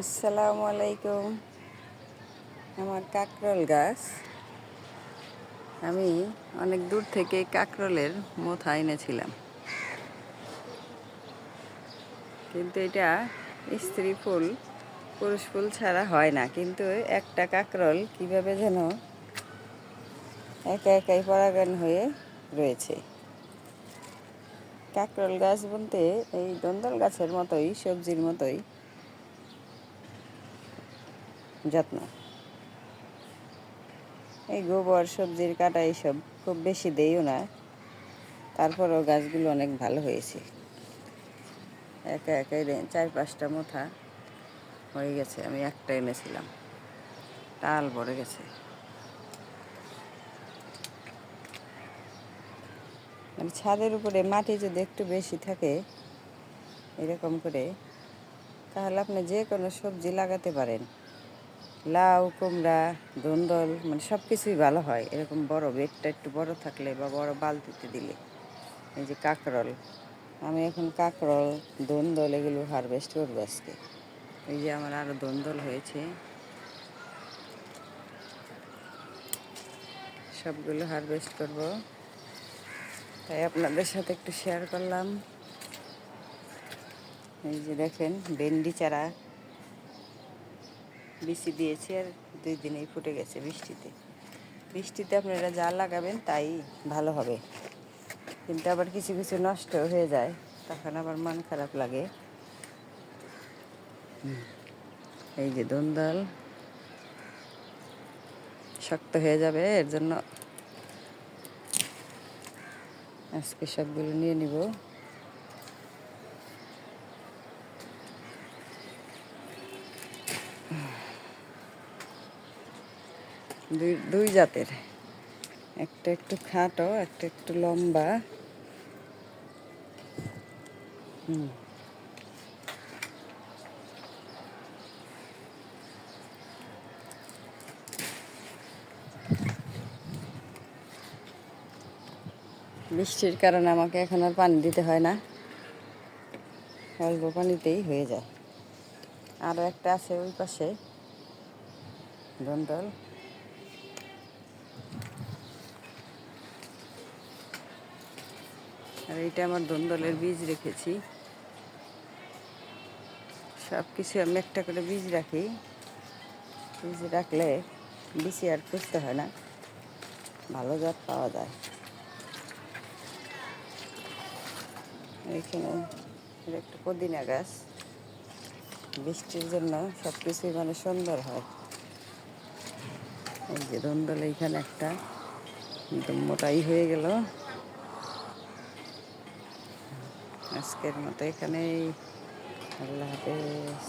আসসালামু আলাইকুম। আমার কাকরল গাছ। আমি অনেক দূর থেকে কাকরলের মোথা এনেছিলাম। কিন্তু এটা স্ত্রী ফুল, পুরুষ ফুল ছাড়া হয় না। কিন্তু একটা কাকরল কীভাবে যেন একা একাই পরাগান হয়ে রয়েছে। কাকরল গাছ বলতে এই দন্দল গাছের মতোই, সবজির মতোই। যত্ন। এই গোবর, সবজির কাটা এইসব খুব বেশি দেইও না। তারপরও গাছগুলো অনেক ভালো হয়েছে। একা একাই চার পাঁচটা মোথা হয়ে গেছে, আমি একটা এনেছিলাম। টাল ভরে গেছে। মানে ছাদের উপরে মাটি যদি একটু বেশি থাকে এরকম করে, তাহলে আপনি যে কোনো সবজি লাগাতে পারেন। লাউ, কুমড়া ধুন্দল মানে সব কিছুই ভালো হয়। এরকম বড় বেডটা একটু বড় থাকলে বা বড় বালতিতে দিলে, এই যে কাঁকরল। আমি এখন কাঁকরল ধুন্দল এগুলো হারভেস্ট করব আজকে। এই যে আমার আরও ধুন্দল হয়েছে। সবগুলো হারভেস্ট করব। তাই আপনাদের সাথে একটু শেয়ার করলাম। এই যে দেখেন, ভেন্ডি চারা। বৃষ্টি দিয়েছি আর দুই দিনেই ফুটে গেছে বৃষ্টিতে। বৃষ্টিতে আপনারা যা লাগাবেন তাই ভালো হবে। কিন্তু আবার কিছু কিছু নষ্ট হয়ে যায়, তখন আবার মন খারাপ লাগে। এই যে দন্দল শক্ত হয়ে যাবে, এর জন্য আজকে সবগুলো নিয়ে নিব। দুই দুই জাতের। একটা একটু খাটো, একটা একটু লম্বা। বৃষ্টির কারণে আমাকে এখন আর পানি দিতে হয় না। অল্প পানিতেই হয়ে যায়। আরও একটা আছে ওই পাশে। দন্দল আর এইটা আমার দন্দলের বীজ রেখেছি। সব কিছু আমি একটা করে বীজ রাখি। বীজ রাখলে বেশি আর খুঁজতে হয় না। ভালো জাত পাওয়া যায়। এখানে একটা পুদিনা গাছ। বৃষ্টির জন্য সব কিছুই মানে সুন্দর হয়। এই যে দন্দল এইখানে একটা, একদম মোটাই হয়ে গেল। আজকের মতো এখানেই আল্লাহ হাফেজ